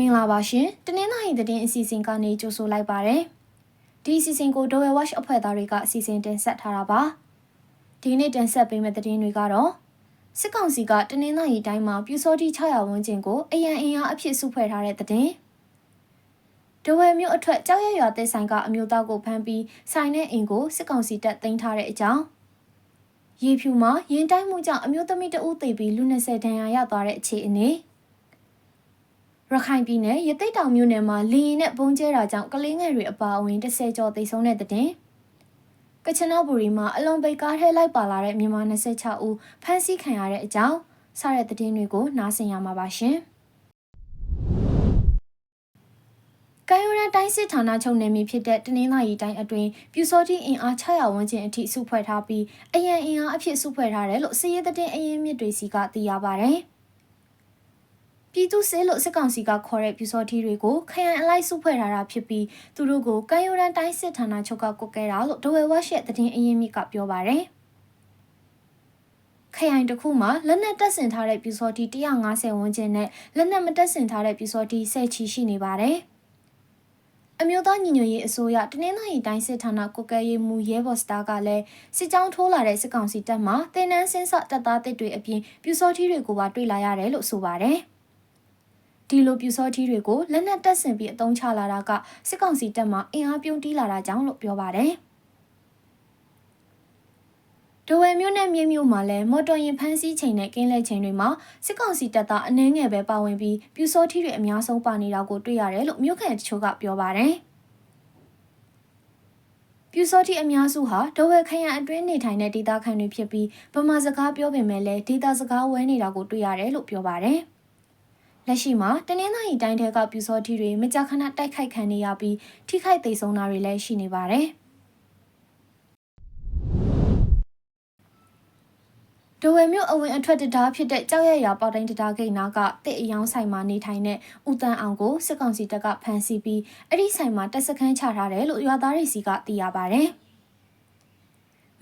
မင်္ဂလာပါရှင်တနင်္လာရီသတင်းအစီအစဉ်ကနေကြိုဆိုလိုက်ပါရစေဒီအစီအစဉ်ကို Dowell Watch အဖွဲ့သားတွေကအစီအစဉ်တင်ဆက်ထားတာပါဒီနေ့တင်ဆက်ပေးမယ့်သတင်းတွေကတော့စစ်ကောင်စီကတနင်္လာရီတိုင်းမှာပြူစောတိ600ဝန်းကျင်ကိုအရန်အင်အားအဖြစ်စုဖွဲ့ထားတဲ့သတင်းဒဝယ်မြို့အထက်ကြောက်ရရွာတဲ့ဆိုင်ကအမျိုးသားကိုဖမ်းပြီးဆိုင်နဲ့အိမ်ကိုစစ်ကောင်စီတပ်သိမ်းထားတဲ့အကြောင်းရေဖြူမှာရင်တိုင်းမှုကြောင့်အမျိုးသမီးတဦးသေပြီးလူ20ဒဏ်ရာရသွားတဲ့အခြေအနေ ရခိုင်ပြည်နယ်ရသိတ်တောင်မြို့နယ်မှာလေရင်နဲ့ပုံကျဲတာကြောင့်ကလေးငယ်တွေအပါအဝင်10ကျော်သေဆုံးတဲ့တဲ့တင်ကချနာဘူရီမှာအလွန်ပိတ်ကားထဲလိုက်ပါလာတဲ့မြန်မာ26ဦးဖမ်းဆီးခံရတဲ့အကြောင်းစတဲ့တဲ့တွေကိုနားဆင်ရမှာပါရှင်။ကံရိုရန်တိုင်းစစ်ဌာနချုပ်နယ်မြေဖြစ်တဲ့တနင်္လာရီတိုင်းအတွင်းပြူစောတိအင်အား600ဝန်းကျင်အထိစုဖွဲ့ထားပြီးအရန်အင်အားအဖြစ်စုဖွဲ့ထားတယ်လို့စစ်ရေးတဲ့အရင်မြစ်တွေစီကသိရပါဗျ။ ပြည်သူစစ်လို့စစ်ကောင်စီကခေါ်တဲ့ပြူစောထီတွေကိုခရိုင်အလိုက်စုဖွဲ့ထားတာဖြစ်ပြီးသူတို့ကိုကံရိုရန်တိုင်းစစ်ဌာနချုပ်ကကုတ်ခဲ့တာလို့ဒဝဲဝက်ရှက်သတင်းအရင်းမြစ်ကပြောပါရယ်ခရိုင်တစ်ခုမှာလက်နက်တပ်ဆင်ထားတဲ့ပြူစောတီ150ဝန်းကျင်နဲ့လက်နက်မတပ်ဆင်ထားတဲ့ပြူစောတီ10ချီရှိနေပါတယ်။အမျိုးသားညီညွတ်ရေးအစိုးရတနင်္လာရီတိုင်းစစ်ဌာနကုကဲရေးမှူးရဲဘော်စတာကလည်းစစ်ကြောင်းထိုးလာတဲ့စစ်ကောင်စီတပ်မှတင်နန်းစင်းစတပ်သားတစ်တွေအပြင်ပြူစောတီတွေကိုပါတွေ့လာရတယ်လို့ဆိုပါတယ်။ ဒီလိုပြူစောထီးတွေကိုလက်နက်တပ်ဆင်ပြီးအသုံးချလာတာကစစ်ကောင်စီတပ်မှအင်အားပြုံးတီးလာတာကြောင့်လို့ပြောပါတယ်။ဒဝယ်မြို့နယ်မြေမြို့မှာလည်းမော်တော်ယာဉ်ဖမ်းဆီးချိန်နဲ့ကင်းလဲချိန်တွေမှာစစ်ကောင်စီတပ်သားအနှဲငယ်ပဲပါဝင်ပြီးပြူစောထီးတွေအများဆုံးပါနေတာကိုတွေ့ရတယ်လို့မြို့ခံတချို့ကပြောပါတယ်။ပြူစောတိအများစုဟာဒဝဲခရိုင်အတွင်းနေထိုင်တဲ့ဒေသခံတွေဖြစ်ပြီးဗမာစကားပြောပေမဲ့လည်းဒေသစကားဝဲနေတာကိုတွေ့ရတယ်လို့ပြောပါတယ်။ လက်ရှိမှာတနင်္သာရီတိုင်းထဲကပြူစောထီတွေမကြာခဏတိုက်ခိုက်ခံနေရပြီးထိခိုက်ဒေဆုံးတာတွေလည်းရှိနေပါတယ်။ဒဝယ်မြို့အဝင်အထွက်တရားဖြစ်တဲ့ကြောက်ရရွာပေါတိုင်းတရားဂိတ်နာကတစ်အယောင်ဆိုင်မှာနေထိုင်တဲ့ဦးတန်းအောင်ကိုစစ်ကောင်စီတပ်ကဖမ်းဆီးပြီးအဲ့ဒီဆိုင်မှာတပ်စခန်းချထားတယ်လို့ရွာသားတွေစီကသိရပါဗျ။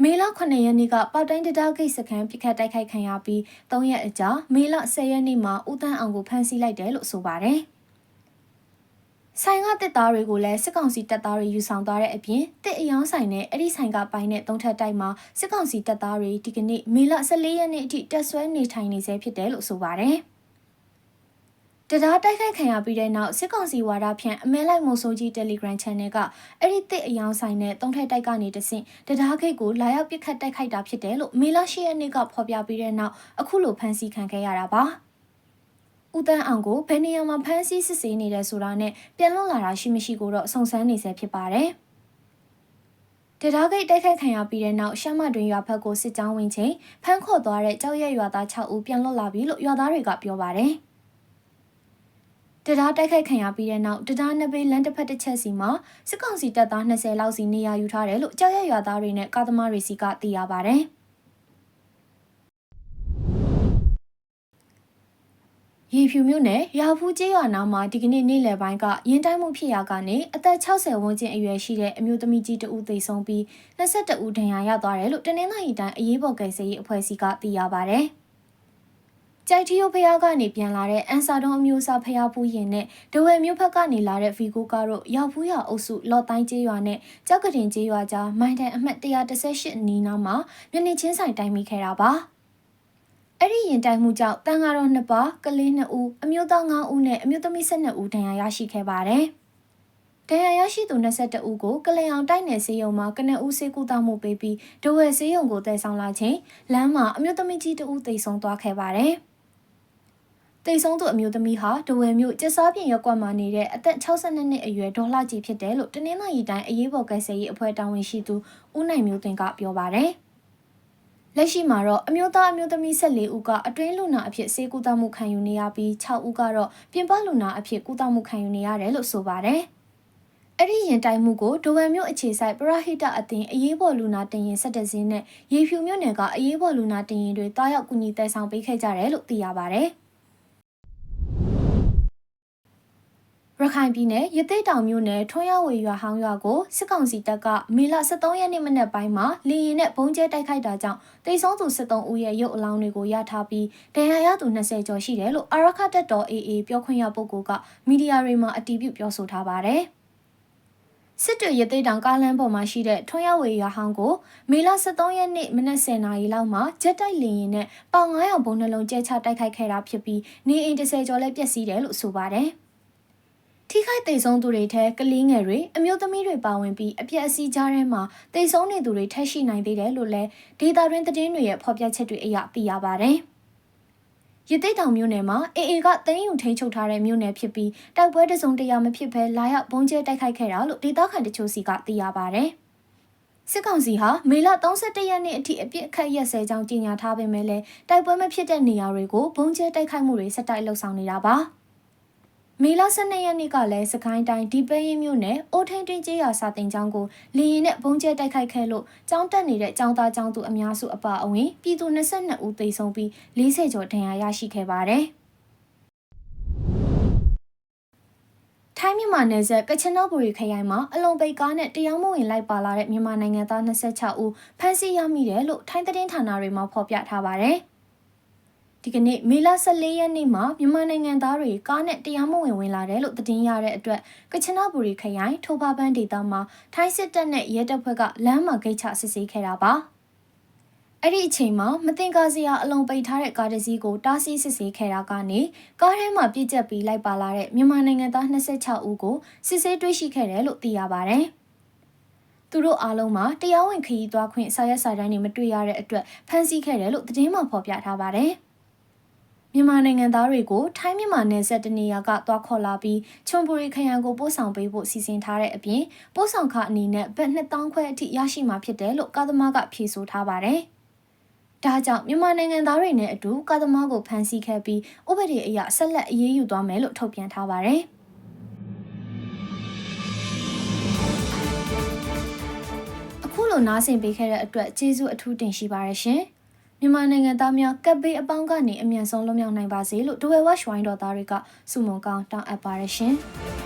မေလ9ရက်နေ့ကပေါတိုင်းတတားဂိတ်စခန်းပြစ်ခတ်တိုက်ခိုက်ခံရပြီး3ရက်အကြာမေလ10ရက်နေ့မှာဦးတန်းအောင်ကိုဖမ်းဆီးလိုက်တယ်လို့ဆိုပါတယ်။ဆိုင်ကတက်သားတွေကိုလည်းစစ်ကောင်စီတပ်သားတွေယူဆောင်သွားတဲ့အပြင်တစ်အယောင်ဆိုင်နဲ့အဲ့ဒီဆိုင်ကပိုင်းနဲ့သုံးထပ်တိုက်မှာစစ်ကောင်စီတပ်သားတွေဒီကနေ့မေလ14ရက်နေ့အထိတက်ဆွဲနေထိုင်နေဆဲဖြစ်တယ်လို့ဆိုပါတယ်။ တရားတိုက်ခိုက်ခံရပြီးတဲ့နောက်စစ်ကောင်စီဝါဒဖြန့်အမဲလိုက်မိုးဆိုးကြီး Telegram Channel ကအဲ့ဒီတစ်အယောင်ဆိုင်နဲ့တုံးထက်တိုက်ကနေတဆင့်တရားခိတ်ကိုလာရောက်ပစ်ခတ်တိုက်ခိုက်တာဖြစ်တယ်လို့မေလ10ရက်နေ့ကဖော်ပြပြီးတဲ့နောက်အခုလိုဖမ်းဆီးခံခဲ့ရတာပါ။ဦးတန်းအောင်ကိုဘယ်နေရာမှာဖမ်းဆီးစစ်ဆေးနေတယ်ဆိုတာနဲ့ပြန်လွတ်လာတာရှိမရှိကိုတော့စုံစမ်းနေဆဲဖြစ်ပါတယ်။တရားကိတ်တိုက်ခိုက်ခံရပြီးတဲ့နောက်ရှမ်းမတွင်ရွာဘက်ကိုစစ်ကြောင်းဝင်ချိန်ဖမ်းခေါ်သွားတဲ့ကြောက်ရွံ့ရွာသား6ဦးပြန်လွတ်လာပြီလို့ရွာသားတွေကပြောပါတယ်။ တရားတိုက်ခိုက်ခံရပြီးတဲ့နောက်တရားနှစ်ပေလမ်းတစ်ဖက်တစ်ချက်စီမှာစစ်ကောင်စီတပ်သား20လောက်စီနေရာယူထားတယ်လို့ကြောက်ရရွာသားတွေနဲ့ကားသမားတွေစီကသိရပါဗျ။ရေဖြူမြို့နယ်ရာဖူးကျေးရွာနာမှာဒီကနေ့နေ့လယ်ပိုင်းကရင်တိုင်းမှုဖြစ်ရာကနေအသက်60ဝန်းကျင်အရွယ်ရှိတဲ့အမျိုးသမီးကြီးတဦးသေဆုံးပြီး22ဦးဒဏ်ရာရသွားတယ်လို့တနင်္လာရီတိုင်းအရေးပေါ်ကယ်ဆယ်ရေးအဖွဲ့အစည်းကသိရပါဗျ။ ကြိုက်ထီယိုဖျားကနေပြန်လာတဲ့အန်ဆာဒွန်အမျိုးအစားဖျားဖူးရင်နဲ့ဒဝယ်မြို့ဘက်ကနေလာတဲ့ဗီကိုကတော့ရောက်ဖူးရအုပ်စုလော့တိုင်းကျေးရွာနဲ့ကြောက်ကတင်ကျေးရွာကြားမိုင်းတန်အမှတ်118နီးနားမှာမျက်နှာချင်းဆိုင်တိုင်းမိခဲ့တာပါအဲ့ဒီရင်တိုင်မှုကြောင့်တန်ဃာတော်နှစ်ပါးကလေး2ဦးအမျိုးသား9ဦးနဲ့အမျိုးသမီး12ဦးဒဏ်ရာရရှိခဲ့ပါတယ်ဒဏ်ရာရရှိသူ22ဦးကိုကလျောင်တိုက်နယ်ဆေးရုံမှာကနဦးဆေးကုသမှုပေးပြီးဒဝယ်ဆေးရုံကိုတည်ဆောင်လာချိန်လမ်းမှာအမျိုးသမီးကြီးတဦးတိတ်ဆုံးသွားခဲ့ပါတယ်။ တိတ်ဆုံးသူအမျိုးသမီးဟာဒဝယ်မြို့ကျစားပြင်ရက်ကွက်မှာနေတဲ့အသက်62နှစ်အရွယ်ဒေါ်လှကြီးဖြစ်တယ်လို့တနင်္လာရီတိုင်းအရေးပေါ်ကယ်ဆယ်ရေးအဖွဲ့တာဝန်ရှိသူဦးနိုင်မျိုးတင်ကပြောပါတယ်။လက်ရှိမှာတော့အမျိုးသားအမျိုးသမီး14ဦးကအတွင်းလူနာအဖြစ်ဆေးကုသမှုခံယူနေရပြီး6ဦးကတော့ပြင်ပလူနာအဖြစ်ကုသမှုခံယူနေရတယ်လို့ဆိုပါတယ်။အဲ့ဒီရင်တိုင်မှုကိုဒိုဝမ်မြို့အခြေဆိုင်ပရဟိတအသင်းအရေးပေါ်လူနာတင်ရင်ဆက်တဲ့စင်းနဲ့ရေဖြူမြို့နယ်ကအရေးပေါ်လူနာတင်ရင်တွေတားရောက်ကူညီတိုက်ဆောင်ပေးခဲ့ကြတယ်လို့သိရပါဗျ။ ရခိုင်ပြည်နယ်ရသေးတောင်မြို့နယ်ထွန်းရဝေရွာဟောင်းရွာကိုစစ်ကောင်စီတပ်ကမေလ23ရက်နေ့မနက်ပိုင်းမှာလေရင်နဲ့ဘုံကျဲတိုက်ခိုက်တာကြောင့်တိတ်ဆုံးသူ73ဦးရဲ့ရုပ်အလောင်းတွေကိုရထားပြီးဒဏ်ရာရသူ20ကျော်ရှိတယ်လို့အာရခတက်တော် AA ပြောခွင့်ရပုဂ္ဂိုလ်ကမီဒီယာတွေမှာအတည်ပြုပြောဆိုထားပါတယ်။စစ်တွေရသေးတောင်ကားလမ်းပေါ်မှာရှိတဲ့ထွန်းရဝေရွာဟောင်းကိုမေလ23ရက်နေ့မနက်10:00နာရီလောက်မှာဂျက်တိုက်လေရင်နဲ့ပေါင်900ဘုံနှလုံးကျဲချတိုက်ခိုက်ခဲ့တာဖြစ်ပြီးနေအိမ်30ကျော်လည်းပျက်စီးတယ်လို့ဆိုပါတယ်။ ထိခိုက်သိဆုံးသူတွေထဲကလေးငယ်တွေအမျိုးသမီးတွေပါဝင်ပြီးအပြက်အစီးကြားထဲမှာသိဆုံးနေသူတွေထက်ရှိနိုင်သေးတယ်လို့လည်းဒေတာရင်းသတင်းတွေရဲ့ဖော်ပြချက်တွေအရသိရပါဗျ။ရတိတ်တောင်မြို့နယ်မှာအေအေကတင်းယူထိန်ချုပ်ထားတဲ့မြို့နယ်ဖြစ်ပြီးတိုက်ပွဲတစုံတရာမဖြစ်ဘဲလာရောက်ဘုံကျဲတိုက်ခိုက်ခဲ့တာလို့ဒေတာခန်တချို့စီကသိရပါဗျ။စစ်ကောင်စီဟာမေလ31ရက်နေ့အထိအပြစ်အခတ်ရက်စဲကြောင်းကြေညာထားပေမဲ့လည်းတိုက်ပွဲမဖြစ်တဲ့နေရာတွေကိုဘုံကျဲတိုက်ခိုက်မှုတွေဆက်တိုက်လှုပ်ဆောင်နေတာပါ။ မေလ12ရက်နေ့ကလည်းစကိုင်းတိုင်းဒီပဲရင်မြို့နယ်အိုထိန်တွင်ကျေးရွာစာတင်ကျောင်းကိုလေရင်နဲ့ဘုံကျဲတိုက်ခိုက်ခဲ့လို့ကျောင်းတက်နေတဲ့ကျောင်းသားကျောင်းသူအများစုအပါအဝင်ပြည်သူ22ဦးသေဆုံးပြီး40ကျော်ဒဏ်ရာရရှိခဲ့ပါတယ်။ထိုင်းမြန်မာနယ်စပ်ကချနဘူရီခရိုင်မှာအလုံပိတ်ကားနဲ့တရားမဝင်လိုက်ပါလာတဲ့မြန်မာနိုင်ငံသား26ဦးဖမ်းဆီးရမိတယ်လို့ထိုင်းသတင်းဌာနတွေမှာဖော်ပြထားပါတယ်။ ဒီကနေ့မေလ14ရက်နေ့မှာမြန်မာနိုင်ငံသားတွေကားနဲ့တရားမဝင်ဝင်လာတယ်လို့သတင်းရတဲ့အတွက်ကချနာဘူရီခရိုင်ထိုဘာပန်းဒေသမှာထိုင်းစစ်တပ်နဲ့ရဲတပ်ဖွဲ့ကလမ်းမှာဂိတ်ချစစ်ဆေးခဲ့တာပါအဲ့ဒီအချိန်မှာမတင်ကားစရာအလုံးပိတ်ထားတဲ့ကားတစ်စီးကိုတားဆီးစစ်ဆေးခဲ့တာကနေကားထဲမှာပြည့်ကျက်ပြီးလိုက်ပါလာတဲ့မြန်မာနိုင်ငံသား26ဦးကိုစစ်ဆေးတွေ့ရှိခဲ့တယ်လို့သိရပါတယ်။သူတို့အားလုံးမှာတရားဝင်ခရီးသွားခွင့်စာရွက်စာတမ်းတွေမတွေ့ရတဲ့အတွက်ဖမ်းဆီးခဲ့တယ်လို့သတင်းမှဖော်ပြထားပါတယ်။ မြန်မာနိုင်ငံသားတွေကိုထိုင်းမြန်မာနယ်စပ်တနေရာကသွားခေါ်လာပြီးချွန်ပူရီခရိုင်ကိုပို့ဆောင်ပေးဖို့စီစဉ်ထားတဲ့အပြင်ပို့ဆောင်ခအနေနဲ့ဘတ်2000ခွဲအထိရရှိမှာဖြစ်တယ်လို့ကာသမားကဖြေဆိုထားပါတယ်။ဒါကြောင့်မြန်မာနိုင်ငံသားတွေနဲ့အတူကာသမားကိုဖမ်းဆီးခဲ့ပြီးဥပဒေအရဆက်လက်အရေးယူသွားမယ်လို့ထုတ်ပြန်ထားပါတယ်။အခုလိုနားဆင်ပေးခဲ့တဲ့အတွက်ကျေးဇူးအထူးတင်ရှိပါတယ်ရှင်။ မြန်မာနိုင်ငံသားများကပ်ဘေးအပေါင်းကနေအမြန်ဆုံးလွတ်မြောက်နိုင်ပါစေလို့ဒဝဲဝက်ရှ်ဝိုင်းတော်သားတွေကဆုမွန်ကောင်းတောင်းအပ်ပါရရှင်။